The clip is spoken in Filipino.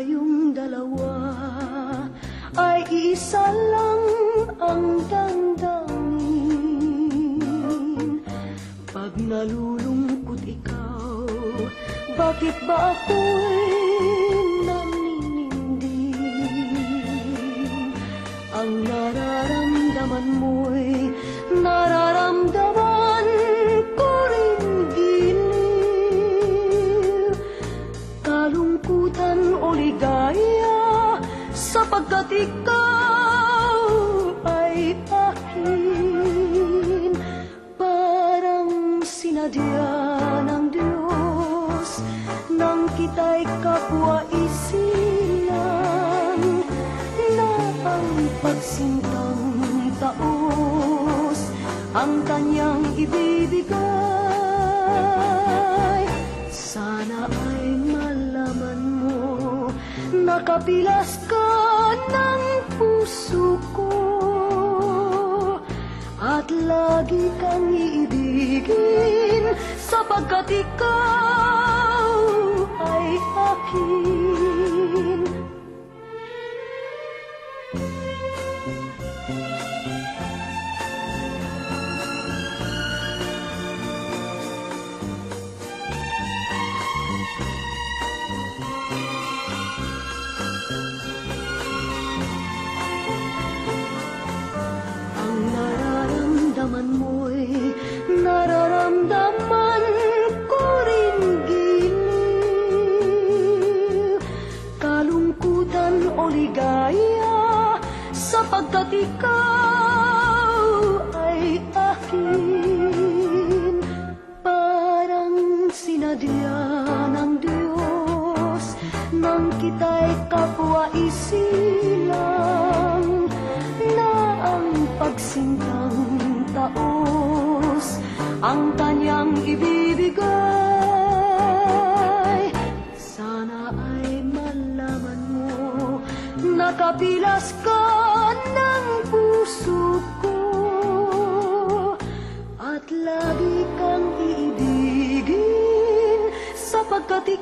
tayong dalawa ay isa lang ang damdamin Pag nalulungkot ikaw, bakit ba ako'y naninindi? Ang nararamdaman mo'y nararamdaman sapagkat ikaw ay akin Parang sinadya ng Diyos nang kita'y kapwa isilang na ang pagsintang taos ang kanyang ibibigay. Sana ay malaman mo Nakapilas ka ng puso ko. At lagi kang iibigin Sapagkat ikaw sapagkat ikaw ay akin Parang sinadya ng Diyos nang kita'y kapwa isilang na ang pagsintang taos ang kanyang ibibigay. Sana ay malaman mo, nakapilas ka lagi